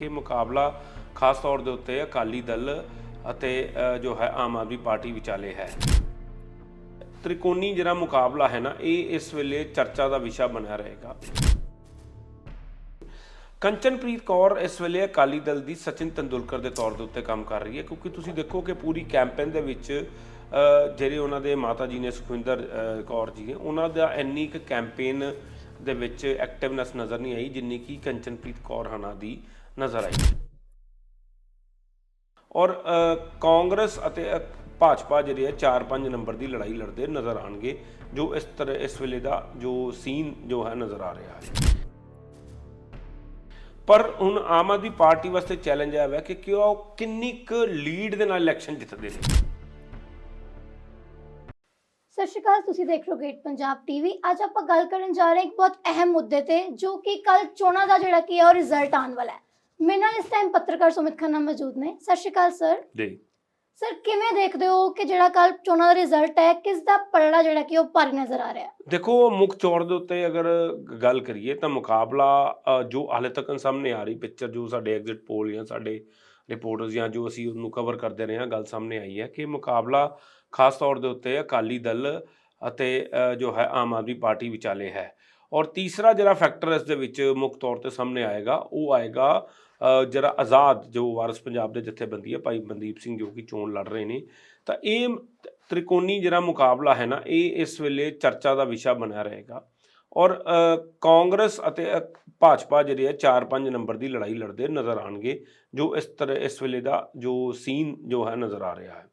ਇਹ ਮੁਕਾਬਲਾ ਖਾਸ ਤੌਰ ਦੇ ਉੱਤੇ ਅਕਾਲੀ ਦਲ ਅਤੇ ਜੋ ਹੈ ਆਮ ਆਦਮੀ ਪਾਰਟੀ ਵਿਚਾਲੇ ਹੈ। ਤ੍ਰਿਕੋਣੀ ਜਿਹੜਾ ਮੁਕਾਬਲਾ ਹੈ ਨਾ ਇਹ ਇਸ ਵੇਲੇ ਚਰਚਾ ਦਾ ਵਿਸ਼ਾ ਬਣਿਆ ਰਹੇਗਾ। ਕੰਚਨਪ੍ਰੀਤ ਕੌਰ ਇਸ ਵੇਲੇ ਅਕਾਲੀ ਦਲ ਦੀ ਸਚਿਨ ਤੰਦੁਲਕਰ ਦੇ ਤੌਰ ਦੇ ਉੱਤੇ ਕੰਮ ਕਰ ਰਹੀ ਹੈ ਕਿਉਂਕਿ ਤੁਸੀਂ ਦੇਖੋ ਕਿ ਪੂਰੀ ਕੈਂਪੇਨ ਦੇ ਵਿੱਚ ਅ, ਜਿਹੜੇ ਉਹਨਾਂ ਦੇ ਮਾਤਾ ਜੀ ਨੇ ਸੁਖਵਿੰਦਰ ਕੌਰ ਜੀ ਨੇ ਉਹਨਾਂ ਦਾ ਇੰਨੀ ਕੁ ਕੈਂਪੇਨ ਦੇ ਵਿੱਚ ਐਕਟਿਵਨੈਸ ਨਜ਼ਰ ਨਹੀਂ ਆਈ ਜਿੰਨੀ ਕਿ ਕੰਚਨਪ੍ਰੀਤ ਕੌਰ ਹਨਾ ਦੀ ਨਜ਼ਰ ਆਈ। ਔਰ ਕਾਂਗਰਸ ਅਤੇ ਭਾਜਪਾ ਜਿਹੜੇ ਹੈ 4-5 ਨੰਬਰ ਦੀ ਲੜਾਈ ਲੜਦੇ ਨਜ਼ਰ ਆਣਗੇ ਜੋ ਇਸ ਤਰ੍ਹਾਂ ਇਸ ਵੇਲੇ ਦਾ ਜੋ ਸੀਨ ਜੋ ਹੈ ਨਜ਼ਰ ਆ ਰਿਹਾ ਹੈ। ਪਰ ਹੁਣ ਆਮ ਆਦਮੀ ਪਾਰਟੀ ਵਾਸਤੇ ਚੈਲੰਜ ਆਇਆ ਹੈ ਕਿ ਕਿਉਂ ਕਿੰਨੀ ਕੁ ਲੀਡ ਦੇ ਨਾਲ ਇਲੈਕਸ਼ਨ ਜਿੱਤਦੇ ਨੇ? ਸਤਿ ਸ਼੍ਰੀ ਅਕਾਲ, ਤੁਸੀਂ ਦੇਖ ਰਹੇ ਹੋ ਗ੍ਰੇਟ ਪੰਜਾਬ ਟੀਵੀ ਅੱਜ ਆਪਾਂ ਗੱਲ ਕਰਨ ਜਾ ਰਹੇ ਇੱਕ ਬਹੁਤ ਅਹਿਮ ਮੁੱਦੇ ਤੇ, ਜੋ ਕਿ ਕੱਲ ਚੋਣਾਂ ਦਾ ਜਿਹੜਾ ਕੀ ਹੈ, ਉਹ ਰਿਜ਼ਲਟ ਆਉਣ ਵਾਲਾ ਹੈ। ਮੇਰੇ ਨਾਲ ਇਸ ਟਾਈਮ ਪੱਤਰਕਾਰ ਸੁਮਿਤ ਖੰਨਾ ਮੌਜੂਦ ਨੇ। ਸਤਿ ਸ਼੍ਰੀ ਅਕਾਲ ਸਰ ਦੇ ਸਰ ਕਿਵੇਂ ਦੇਖਦੇ ਹੋ ਕਿ ਜਿਹੜਾ ਕੱਲ ਚੋਣਾਂ ਦਾ ਰਿਜ਼ਲਟ ਹੈ ਕਿਸ ਦਾ ਪਲੜਾ ਜਿਹੜਾ ਕਿ ਉਹ ਭਾਰੀ ਨਜ਼ਰ ਆ ਰਿਹਾ ਦੇਖੋ ਮੁੱਖ ਤੌਰ ਦੇ ਉੱਤੇ ਅਗਰ ਗੱਲ ਕਰੀਏ ਤਾਂ ਮੁਕਾਬਲਾ ਜੋ ਹਾਲੇ ਤੱਕ ਸਾਹਮਣੇ ਆ ਰਹੀ ਪਿਕਚਰ ਜੋ ਸਾਡੇ ਐਗਜ਼ਿਟ ਪੋਲ ਜਾਂ ਸਾਡੇ ਰਿਪੋਰਟਰਸ ਜਾਂ ਜੋ ਅਸੀਂ ਉਹਨੂੰ ਕਵਰ ਕਰਦੇ ਰਹੇ ਹਾਂ ਗੱਲ ਸਾਹਮਣੇ ਆਈ ਹੈ ਕਿ ਮੁਕਾਬਲਾ ਖਾਸ ਤੌਰ ਦੇ ਉੱਤੇ ਅਕਾਲੀ ਦਲ ਅਤੇ ਜੋ ਹੈ ਆਮ ਆਦਮੀ ਪਾਰਟੀ ਵਿਚਾਲੇ ਹੈ। ਔਰ ਤੀਸਰਾ ਜਿਹੜਾ ਫੈਕਟਰ ਇਸ ਦੇ ਵਿੱਚ ਮੁੱਖ ਤੌਰ ਤੇ ਸਾਹਮਣੇ ਆਏਗਾ, ਉਹ ਆਏਗਾ ਜਿਹੜਾ ਆਜ਼ਾਦ ਜੋ ਵਾਰਸ ਪੰਜਾਬ ਦੇ ਜਥੇਬੰਦੀ ਹੈ ਭਾਈ ਮਨਦੀਪ ਸਿੰਘ ਜੋ ਕਿ ਚੋਣ ਲੜ ਰਹੇ ਨੇ, ਤਾਂ ਇਹ ਤ੍ਰਿਕੋਣੀ ਜਿਹੜਾ ਮੁਕਾਬਲਾ ਹੈ ਨਾ, ਇਹ ਇਸ ਵੇਲੇ ਚਰਚਾ ਦਾ ਵਿਸ਼ਾ ਬਣਿਆ ਰਹੇਗਾ। ਔਰ ਕਾਂਗਰਸ ਅਤੇ ਭਾਜਪਾ ਜਿਹੜੇ ਹੈ 4-5 ਨੰਬਰ ਦੀ ਲੜਾਈ ਲੜਦੇ ਨਜ਼ਰ ਆਣਗੇ, ਜੋ ਇਸ ਤਰ੍ਹਾਂ ਇਸ ਵੇਲੇ ਦਾ ਜੋ ਸੀਨ ਜੋ ਹੈ ਨਜ਼ਰ ਆ ਰਿਹਾ ਹੈ।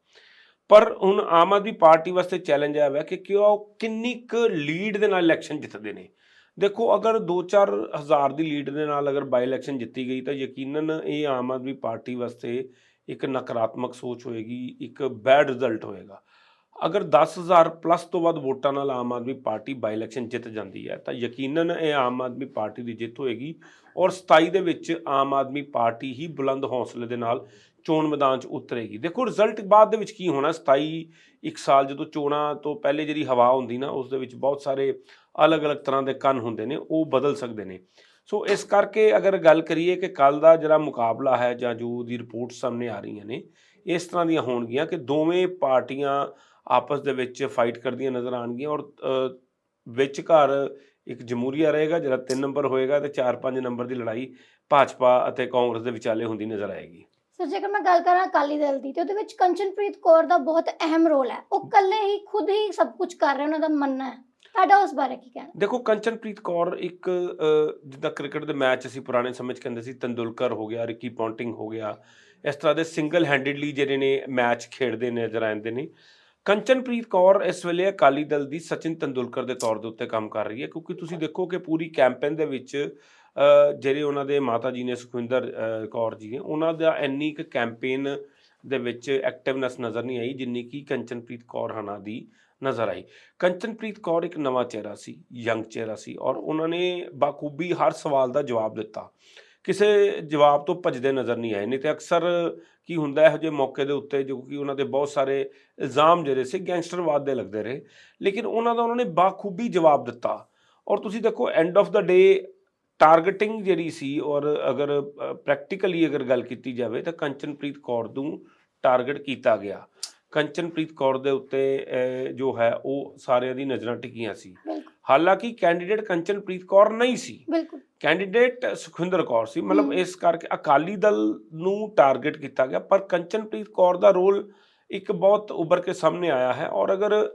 ਪਰ ਹੁਣ ਆਮ ਆਦਮੀ ਪਾਰਟੀ ਵਾਸਤੇ ਚੈਲੰਜ ਆਇਆ ਹੈ ਕਿ ਕਿਉਂ ਉਹ ਕਿੰਨੀ ਕੁ ਲੀਡ ਦੇ ਨਾਲ ਇਲੈਕਸ਼ਨ ਜਿੱਤਦੇ ਨੇ? ਦੇਖੋ, ਅਗਰ 2-4 ਹਜ਼ਾਰ ਦੀ ਲੀਡ ਦੇ ਨਾਲ ਅਗਰ ਬਾਈ ਇਲੈਕਸ਼ਨ ਜਿੱਤੀ ਗਈ, ਤਾਂ ਯਕੀਨਨ ਇਹ ਆਮ ਆਦਮੀ ਪਾਰਟੀ ਵਾਸਤੇ ਇੱਕ ਨਕਾਰਾਤਮਕ ਸੋਚ ਹੋਏਗੀ, ਇੱਕ ਬੈਡ ਰਿਜ਼ਲਟ ਹੋਏਗਾ। ਅਗਰ 10000 ਪਲੱਸ ਤੋਂ ਵੱਧ ਵੋਟਾਂ ਨਾਲ ਆਮ ਆਦਮੀ ਪਾਰਟੀ ਬਾਈ ਇਲੈਕਸ਼ਨ ਜਿੱਤ ਜਾਂਦੀ ਹੈ, ਤਾਂ ਯਕੀਨਨ ਇਹ ਆਮ ਆਦਮੀ ਪਾਰਟੀ ਦੀ ਜਿੱਤ ਹੋਏਗੀ ਔਰ 27 ਦੇ ਵਿੱਚ ਆਮ ਆਦਮੀ ਪਾਰਟੀ ਹੀ ਬੁਲੰਦ ਹੌਸਲੇ ਦੇ ਨਾਲ ਚੋਣ ਮੈਦਾਨ 'ਚ ਉਤਰੇਗੀ। ਦੇਖੋ ਰਿਜ਼ਲਟ ਬਾਅਦ ਦੇ ਵਿੱਚ ਕੀ ਹੋਣਾ 27 ਇੱਕ ਸਾਲ ਜਦੋਂ ਚੋਣਾਂ ਤੋਂ ਪਹਿਲੇ ਜਿਹੜੀ ਹਵਾ ਹੁੰਦੀ ਨਾ, ਉਸ ਦੇ ਵਿੱਚ ਬਹੁਤ ਸਾਰੇ ਅਲੱਗ-ਅਲੱਗ ਤਰ੍ਹਾਂ ਦੇ ਕੰਨ ਹੁੰਦੇ ਨੇ ਉਹ ਬਦਲ ਸਕਦੇ ਨੇ। ਸੋ ਇਸ ਕਰਕੇ ਅਗਰ ਗੱਲ ਕਰੀਏ ਕਿ ਕੱਲ ਦਾ ਜਿਹੜਾ ਮੁਕਾਬਲਾ ਹੈ ਜਾਂ ਜੋ ਦੀ ਰਿਪੋਰਟ ਸਾਹਮਣੇ ਆ ਰਹੀਆਂ ਨੇ ਇਸ ਤਰ੍ਹਾਂ ਦੀਆਂ ਹੋਣਗੀਆਂ ਕਿ ਦੋਵੇਂ ਪਾਰਟੀਆਂ ਆਪਸ ਦੇ ਵਿੱਚ ਫਾਈਟ ਕਰਦੀਆਂ ਨਜ਼ਰ ਆਣਗੀਆਂ ਔਰ ਅ, ਵਿਚਕਾਰ ਇੱਕ ਜਮਹੂਰੀਆ ਰਹੇਗਾ ਜਿਹੜਾ 3 ਨੰਬਰ ਹੋਏਗਾ ਤੇ 4-5 ਨੰਬਰ ਦੀ ਲੜਾਈ ਭਾਜਪਾ ਅਤੇ ਕਾਂਗਰਸ ਦੇ ਵਿਚਾਲੇ ਹੁੰਦੀ ਨਜ਼ਰ ਆਏਗੀ। ਸਰ ਜੇਕਰ ਮੈਂ ਗੱਲ ਕਰਾਂ ਅਕਾਲੀ ਦਲ ਦੀ ਤੇ ਉਹਦੇ ਵਿੱਚ ਕੰਚਨਪ੍ਰੀਤ ਕੌਰ ਦਾ ਬਹੁਤ ਅਹਿਮ ਰੋਲ ਹੈ। ਉਹ ਇਕੱਲੇ ਹੀ ਖੁਦ ਹੀ ਸਭ ਕੁਝ ਕਰ ਰਹੇ ਉਹਨਾਂ ਦਾ ਮੰਨਣਾ ਹੈ। ਤੁਹਾਡਾ ਉਸ ਬਾਰੇ ਕੀ ਕਹਿਣਾ? ਦੇਖੋ ਕੰਚਨਪ੍ਰੀਤ ਕੌਰ ਇੱਕ ਅ, ਜਿੱਦਾਂ ਕ੍ਰਿਕਟ ਦੇ ਮੈਚ ਅਸੀਂ ਪੁਰਾਣੇ ਸਮੇਂ 'ਚ ਕਹਿੰਦੇ ਸੀ ਤੰਦੁਲਕਰ ਹੋ ਗਿਆ ਰਿਕੀ ਪੌਂਟਿੰਗ ਹੋ ਗਿਆ। ਇਸ ਤਰ੍ਹਾਂ ਦੇ ਸਿੰਗਲ ਹੈਂਡਡਲੀ ਜਿਹੜੇ ਨੇ ਮੈਚ ਖੇਡਦੇ ਨਜ਼ਰ ਆਉਂਦੇ ਨੇ। ਕੰਚਨਪ੍ਰੀਤ ਕੌਰ ਇਸ ਵੇਲੇ ਅਕਾਲੀ ਦਲ ਦੀ ਸਚਿਨ ਤੰਦੁਲਕਰ ਦੇ ਤੌਰ ਦੇ ਉੱਤੇ ਕੰਮ ਕਰ ਰਹੀ ਹੈ ਕਿਉਂਕਿ ਤੁਸੀਂ ਦੇਖੋ ਕਿ ਪੂਰੀ ਕੈਂਪੇਨ ਦੇ ਵਿੱਚ ਅ, ਜਿਹੜੇ ਉਹਨਾਂ ਦੇ ਮਾਤਾ ਜੀ ਨੇ ਸੁਖਵਿੰਦਰ ਅ, ਕੌਰ ਜੀ ਨੇ ਉਹਨਾਂ ਦਾ ਇੰਨੀ ਕੁ ਕੈਂਪੇਨ ਦੇ ਵਿੱਚ ਐਕਟਿਵਨੈਸ ਨਜ਼ਰ ਨਹੀਂ ਆਈ ਜਿੰਨੀ ਕਿ ਕੰਚਨਪ੍ਰੀਤ ਕੌਰ ਹਨਾ ਦੀ ਨਜ਼ਰ ਆਈ। ਕੰਚਨਪ੍ਰੀਤ ਕੌਰ ਇੱਕ ਨਵਾਂ ਚਿਹਰਾ ਸੀ, ਯੰਗ ਚਿਹਰਾ ਸੀ ਔਰ ਉਹਨਾਂ ਨੇ ਬਾਖੂਬੀ ਹਰ ਸਵਾਲ ਦਾ ਜਵਾਬ ਦਿੱਤਾ। ਕਿਸੇ ਜਵਾਬ ਤੋਂ ਭੱਜਦੇ ਨਜ਼ਰ ਨਹੀਂ ਆਏ, ਨਹੀਂ ਤੇ ਅਕਸਰ ਕੀ ਹੁੰਦਾ, ਇਹੋ ਜਿਹੇ ਮੌਕੇ ਦੇ ਉੱਤੇ ਜੋ ਕਿ ਉਹਨਾਂ ਦੇ ਬਹੁਤ ਸਾਰੇ ਇਲਜ਼ਾਮ ਜਿਹੜੇ ਸੀ, ਗੈਂਗਸਟਰਵਾਦ ਦੇ ਲੱਗਦੇ ਰਹੇ। ਲੇਕਿਨ ਉਹਨਾਂ ਦਾ, ਉਹਨਾਂ ਨੇ ਬਾਖੂਬੀ ਜਵਾਬ ਦਿੱਤਾ। ਔਰ ਤੁਸੀਂ ਦੇਖੋ end of the day targeting ਜਿਹੜੀ ਸੀ ਔਰ ਅਗਰ ਪ੍ਰੈਕਟੀਕਲੀ ਅਗਰ ਗੱਲ ਕੀਤੀ ਜਾਵੇ ਤਾਂ ਕੰਚਨਪ੍ਰੀਤ ਕੌਰ ਨੂੰ ਟਾਰਗੇਟ ਕੀਤਾ ਗਿਆ। ਕੰਚਨਪ੍ਰੀਤ ਕੌਰ ਦੇ ਉੱਤੇ ਅਹ, ਜੋ ਹੈ ਉਹ ਸਾਰਿਆਂ ਦੀ ਨਜ਼ਰਾਂ ਟਿਕੀਆਂ ਸੀ। ਬਿਲਕੁਲ। ਹਾਲਾਂਕਿ ਕੈਂਡੀਡੇਟ ਕੰਚਨਪ੍ਰੀਤ ਕੌਰ ਨਹੀਂ ਸੀ। ਬਿਲਕੁਲ। ਕੈਂਡੀਡੇਟ ਸੁਖਵਿੰਦਰ ਕੌਰ ਸੀ। ਮਤਲਬ ਹਮ। ਇਸ ਕਰਕੇ ਅਕਾਲੀ ਦਲ ਨੂੰ ਟਾਰਗੇਟ ਕੀਤਾ ਗਿਆ ਪਰ ਕੰਚਨਪ੍ਰੀਤ ਕੌਰ ਦਾ ਰੋਲ ਇੱਕ ਬਹੁਤ ਉੱਭਰ ਕੇ ਸਾਹਮਣੇ ਆਇਆ ਹੈ। ਔਰ ਅਗਰ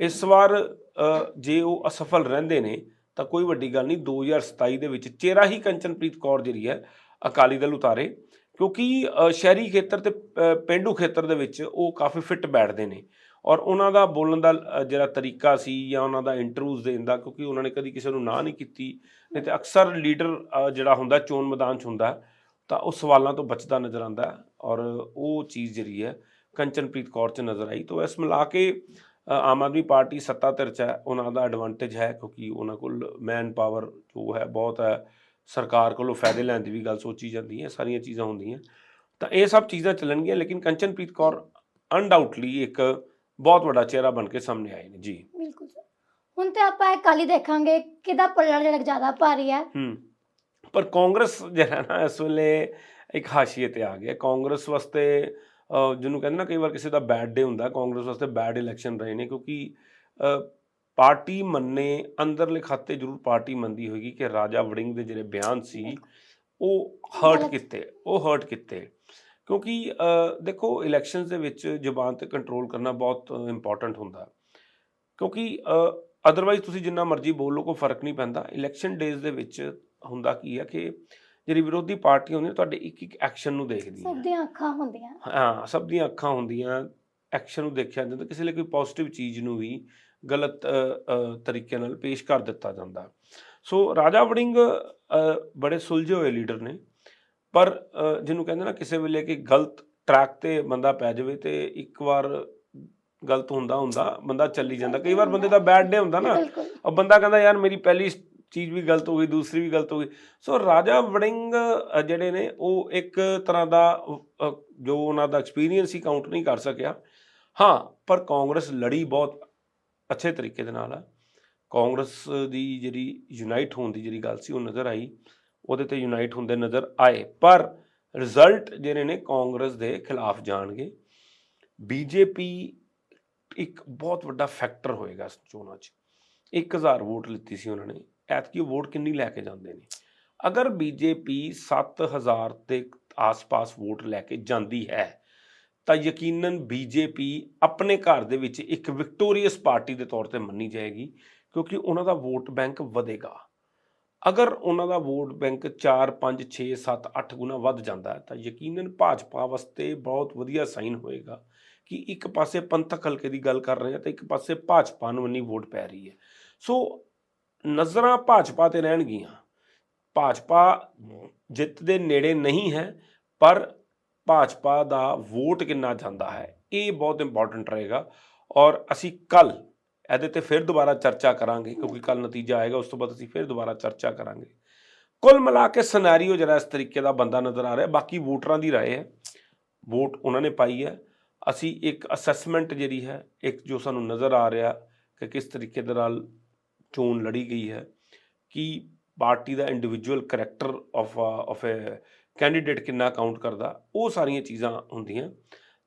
ਇਸ ਵਾਰ ਅ, ਜੇ ਉਹ ਅਸਫਲ ਰਹਿੰਦੇ ਨੇ ਤਾਂ ਕੋਈ ਵੱਡੀ ਗੱਲ ਨਹੀਂ 2027 ਦੇ ਵਿੱਚ ਚਿਹਰਾ ਹੀ ਕੰਚਨਪ੍ਰੀਤ ਕੌਰ ਜਿਹੜੀ ਹੈ ਅਕਾਲੀ ਦਲ ਉਤਾਰੇ। ਕਿਉਂਕਿ ਸ਼ਹਿਰੀ ਖੇਤਰ ਤੇ ਅ, ਪੇਂਡੂ ਖੇਤਰ ਦੇ ਵਿੱਚ ਉਹ ਕਾਫੀ ਫਿੱਟ ਬੈਠਦੇ ਨੇ। ਔਰ ਉਹਨਾਂ ਦਾ ਬੋਲਣ ਦਾ ਜਿਹੜਾ ਤਰੀਕਾ ਸੀ ਜਾਂ ਉਹਨਾਂ ਦਾ ਇੰਟਰਵਿਊਜ਼ ਦੇਣ ਦਾ ਕਿਉਂਕਿ ਉਹਨਾਂ ਨੇ ਕਦੀ ਕਿਸੇ ਨੂੰ ਨਾ ਨਹੀਂ ਕੀਤੀ ਨਹੀਂ ਤੇ ਅਕਸਰ ਲੀਡਰ ਜਿਹੜਾ ਹੁੰਦਾ ਚੋਣ ਮੈਦਾਨ 'ਚ ਹੁੰਦਾ ਤਾਂ ਉਹ ਸਵਾਲਾਂ ਤੋਂ ਬਚਦਾ ਨਜ਼ਰ ਆਉਂਦਾ ਔਰ ਉਹ ਚੀਜ਼ ਜਿਹੜੀ ਹੈ ਕੰਚਨਪ੍ਰੀਤ ਕੌਰ 'ਚ ਨਜ਼ਰ ਆਈ। ਤਾਂ ਇਸ ਮਿਲਾ ਕੇ ਆਮ ਆਦਮੀ ਪਾਰਟੀ ਸੱਤਾ ਧਿਰ 'ਚ ਹੈ ਉਹਨਾਂ ਦਾ ਐਡਵਾਂਟੇਜ ਹੈ ਕਿਉਂਕਿ ਉਹਨਾਂ ਕੋਲ ਮੈਨ ਪਾਵਰ ਜੋ ਹੈ ਬਹੁਤ ਹੈ। ਸਰਕਾਰ ਕੋਲੋਂ ਫਾਇਦੇ ਲੈਣ ਦੀ ਵੀ ਗੱਲ ਸੋਚੀ ਜਾਂਦੀ ਹੈ ਸਾਰੀਆਂ ਚੀਜ਼ਾਂ ਹੁੰਦੀਆਂ। ਤਾਂ ਇਹ ਸਭ ਚੀਜ਼ਾਂ ਚੱਲਣਗੀਆਂ ਲੇਕਿਨ ਕੰਚਨਪ੍ਰੀਤ ਕੌਰ ਅਨਡਾਊਟਲੀ ਇੱਕ ਬਹੁਤ ਵੱਡਾ ਚਿਹਰਾ ਬਣ ਕੇ ਸਾਹਮਣੇ ਆਏ ਨੇ। ਜੀ। ਬਿਲਕੁਲ ਸਰ। ਹੁਣ ਤੇ ਆਪਾਂ ਇਹ ਕੱਲ ਹੀ ਦੇਖਾਂਗੇ ਕਿਹਦਾ ਪਲੜਾ ਜਿਹੜਾ ਜ਼ਿਆਦਾ ਭਾਰੀ ਹੈ। ਹੂੰ। ਪਰ ਕਾਂਗਰਸ ਜਿਹੜਾ ਨਾ ਇਸ ਵੇਲੇ ਇੱਕ ਹਾਸ਼ੀਏ ਤੇ ਆ ਗਿਆ। ਕਾਂਗਰਸ ਵਾਸਤੇ ਜਿਹਨੂੰ ਕਹਿੰਦੇ ਨਾ ਕਈ ਵਾਰ ਕਿਸੇ ਦਾ ਬੈਡ ਡੇ ਹੁੰਦਾ ਕਾਂਗਰਸ ਵਾਸਤੇ ਬੈਡ ਇਲੈਕਸ਼ਨ ਰਹੇ ਨੇ ਕਿਉਂਕਿ ਪਾਰਟੀ ਮੰਨੇ ਅੰਦਰਲੇ ਖਾਤੇ ਜ਼ਰੂਰ ਪਾਰਟੀ ਮੰਨਦੀ ਹੋਏਗੀ ਕਿ ਰਾਜਾ ਵੜਿੰਗ ਦੇ ਜਿਹੜੇ ਬਿਆਨ ਸੀ ਉਹ ਹਰਟ। ਕੀਤੇ ਉਹ ਹਰਟ ਕੀਤੇ। ਕਿਉਂਕਿ ਦੇਖੋ ਇਲੈਕਸ਼ਨਸ ਦੇ ਵਿੱਚ ਜ਼ੁਬਾਨ ਤੇ ਕੰਟਰੋਲ ਕਰਨਾ ਬਹੁਤ ਇੰਪੋਰਟੈਂਟ ਹੁੰਦਾ। ਕਿਉਂਕਿ ਅਦਰਵਾਈਜ਼ ਤੁਸੀਂ ਜਿੰਨਾ ਮਰਜ਼ੀ ਬੋਲੋ ਕੋਈ ਫ਼ਰਕ ਨਹੀਂ ਪੈਂਦਾ। ਇਲੈਕਸ਼ਨ ਡੇਜ਼ ਦੇ ਵਿੱਚ ਹੁੰਦਾ ਕੀ ਹੈ ਕਿ ਜਿਹੜੀ ਵਿਰੋਧੀ ਪਾਰਟੀ ਹੁੰਦੀ ਤੁਹਾਡੇ ਇੱਕ ਇੱਕ ਐਕਸ਼ਨ ਨੂੰ ਦੇਖਦੀ ਸਭ ਦੀਆਂ ਅੱਖਾਂ ਹੁੰਦੀਆਂ। ਹਾਂ ਸਭ ਦੀਆਂ ਅੱਖਾਂ ਹੁੰਦੀਆਂ। ਐਕਸ਼ਨ ਨੂੰ ਦੇਖਿਆ ਜਾਂਦਾ ਕਿਸੇ ਲਈ ਕੋਈ ਪੋਜ਼ਿਟਿਵ ਚੀਜ਼ ਨੂੰ ਵੀ ਗਲਤ ਤਰੀਕੇ ਨਾਲ ਪੇਸ਼ ਕਰ ਦਿੱਤਾ ਜਾਂਦਾ। ਸੋ ਰਾਜਾ ਵੜਿੰਗ ਬੜੇ ਸੁਲਝੇ ਹੋਏ ਲੀਡਰ ਨੇ ਪਰ ਜਿਹਨੂੰ ਕਹਿੰਦੇ ਨਾ ਕਿਸੇ ਵੇਲੇ ਕਿ ਗਲਤ ਟਰੈਕ ਤੇ ਬੰਦਾ ਪੈ ਜਾਵੇ ਤੇ ਇੱਕ ਵਾਰ ਗਲਤ ਹੁੰਦਾ ਹੁੰਦਾ ਬੰਦਾ ਚੱਲੀ ਜਾਂਦਾ। ਕਈ ਵਾਰ ਬੰਦੇ ਦਾ ਬੈਡ ਡੇ ਹੁੰਦਾ ਨਾ ਉਹ ਬੰਦਾ ਕਹਿੰਦਾ ਯਾਰ ਮੇਰੀ ਪਹਿਲੀ ਚੀਜ਼ ਵੀ ਗਲਤ ਹੋ ਗਈ ਦੂਸਰੀ ਵੀ ਗਲਤ ਹੋ ਗਈ। ਸੋ ਰਾਜਾ ਵੜਿੰਗ ਜਿਹੜੇ ਨੇ ਉਹ ਇੱਕ ਤਰ੍ਹਾਂ ਦਾ ਜੋ ਉਹਨਾਂ ਦਾ ਐਕਸਪੀਰੀਅੰਸ ਹੀ ਕਾਊਂਟ ਨਹੀਂ ਕਰ ਸਕਿਆ। ਹਾਂ, ਪਰ ਕਾਂਗਰਸ ਲੜੀ ਬਹੁਤ ਅੱਛੇ ਤਰੀਕੇ ਦੇ ਨਾਲ। ਆ ਕਾਂਗਰਸ ਦੀ ਜਿਹੜੀ ਯੂਨਾਈਟ ਹੋਣ ਦੀ ਜਿਹੜੀ ਗੱਲ ਸੀ, ਉਹ ਨਜ਼ਰ ਆਈ। ਉਹਦੇ ਤੇ ਯੂਨਾਈਟ ਹੁੰਦੇ ਨਜ਼ਰ ਆਏ। ਪਰ ਰਿਜ਼ਲਟ ਜਿਹੜੇ ਨੇ ਕਾਂਗਰਸ ਦੇ ਖਿਲਾਫ ਜਾਣਗੇ। ਬੀਜੇਪੀ ਇੱਕ ਬਹੁਤ ਵੱਡਾ ਫੈਕਟਰ ਹੋਏਗਾ ਇਸ ਚੋਣਾਂ 'ਚ। 1000 ਵੋਟ ਲਿੱਤੀ ਸੀ ਉਹਨਾਂ ਨੇ। ਐਤਕੀ ਉਹ ਵੋਟ ਕਿੰਨੀ ਲੈ ਕੇ ਜਾਂਦੇ ਨੇ? ਅਗਰ ਬੀਜੇਪੀ 7000 ਦੇ ਆਸ-ਪਾਸ ਵੋਟ ਲੈ ਕੇ ਜਾਂਦੀ ਹੈ ਤਾਂ ਯਕੀਨਨ ਬੀਜੇਪੀ ਆਪਣੇ ਘਰ ਦੇ ਵਿੱਚ ਇੱਕ ਵਿਕਟੋਰੀਅਸ ਪਾਰਟੀ ਦੇ ਤੌਰ ਤੇ ਮੰਨੀ ਜਾਏਗੀ, ਕਿਉਂਕਿ ਉਹਨਾਂ ਦਾ ਵੋਟ ਬੈਂਕ ਵਧੇਗਾ। ਅਗਰ ਉਹਨਾਂ ਦਾ ਵੋਟ ਬੈਂਕ 4 5 6 7 8 ਗੁਣਾ ਵੱਧ ਜਾਂਦਾ ਹੈ, ਤਾਂ ਯਕੀਨਨ ਭਾਜਪਾ ਵਾਸਤੇ ਬਹੁਤ ਵਧੀਆ ਸਾਈਨ ਹੋਏਗਾ ਕਿ ਇੱਕ ਪਾਸੇ ਪੰਥਕ ਹਲਕੇ ਦੀ ਗੱਲ ਕਰ ਰਹੇ ਹਾਂ, ਤੇ ਇੱਕ ਪਾਸੇ ਭਾਜਪਾ ਨੂੰ ਇੰਨੀ ਵੋਟ ਪੈ ਰਹੀ ਹੈ। ਸੋ ਨਜ਼ਰਾਂ ਭਾਜਪਾ ਤੇ ਰਹਿਣਗੀਆਂ। ਭਾਜਪਾ ਜਿੱਤ ਦੇ ਨੇੜੇ ਨਹੀਂ ਹੈ, ਪਰ ਭਾਜਪਾ ਦਾ ਵੋਟ ਕਿੰਨਾ ਜਾਂਦਾ ਹੈ ਇਹ ਬਹੁਤ ਇੰਪੋਰਟੈਂਟ ਰਹੇਗਾ ਔਰ ਅਸੀਂ ਕੱਲ ਇਹਦੇ ਤੇ ਫਿਰ ਦੁਬਾਰਾ ਚਰਚਾ ਕਰਾਂਗੇ ਕਿਉਂਕਿ ਕੱਲ ਨਤੀਜਾ ਆਏਗਾ ਉਸ ਤੋਂ ਬਾਅਦ ਅਸੀਂ ਫਿਰ ਦੁਬਾਰਾ ਚਰਚਾ ਕਰਾਂਗੇ ਕੁੱਲ ਮਿਲਾ ਕੇ ਸਿਨੈਰੀਓ ਜਿਹੜਾ ਇਸ ਤਰੀਕੇ ਦਾ ਬੰਦਾ ਨਜ਼ਰ ਆ ਰਿਹਾ ਬਾਕੀ ਵੋਟਰਾਂ ਦੀ رائے ਹੈ ਵੋਟ ਉਹਨਾਂ ਨੇ ਪਾਈ ਹੈ ਅਸੀਂ ਇੱਕ ਅਸੈਸਮੈਂਟ ਜਿਹੜੀ ਹੈ ਇੱਕ ਜੋ ਸਾਨੂੰ ਨਜ਼ਰ ਆ ਰਿਹਾ ਕਿ ਕਿਸ ਤਰੀਕੇ ਦੇ ਨਾਲ ਚੋਣ ਲੜੀ ਗਈ ਹੈ ਕਿ party the individual character of of uh candidate ਕਿੰਨਾ ਕਾਊਂਟ ਕਰਦਾ, ਉਹ ਸਾਰੀਆਂ ਚੀਜ਼ਾਂ ਹੁੰਦੀਆਂ।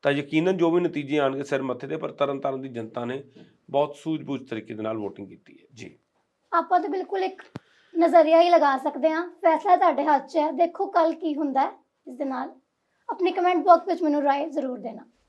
ਤਾਂ ਯਕੀਨਨ ਜੋ ਵੀ ਨਤੀਜੇ ਆਣਗੇ ਸਿਰ ਮੱਥੇ ਤੇ, ਪਰ ਤਰਨ ਤਾਰਨ ਦੀ ਜਨਤਾ ਨੇ ਬਹੁਤ ਸੂਝ-ਬੂਝ ਤਰੀਕੇ ਦੇ ਨਾਲ VOTING ਕੀਤੀ ਹੈ। ਜੀ। ਆਪਾਂ ਤਾਂ ਬਿਲਕੁਲ ਇੱਕ ਨਜ਼ਰੀਆ ਹੀ ਲਗਾ ਸਕਦੇ ਹਾਂ। ਫੈਸਲਾ ਤੁਹਾਡੇ ਹੱਥ 'ਚ ਹੈ। ਦੇਖੋ ਕੱਲ ਕੀ ਹੁੰਦਾ ਹੈ ਇਸ ਦੇ ਨਾਲ। ਆਪਣੀ ਕਮੈਂਟ ਬਾਕਸ ਵਿੱਚ ਮੈਨੂੰ ਰਾਏ ਜ਼ਰੂਰ ਦੇਣਾ।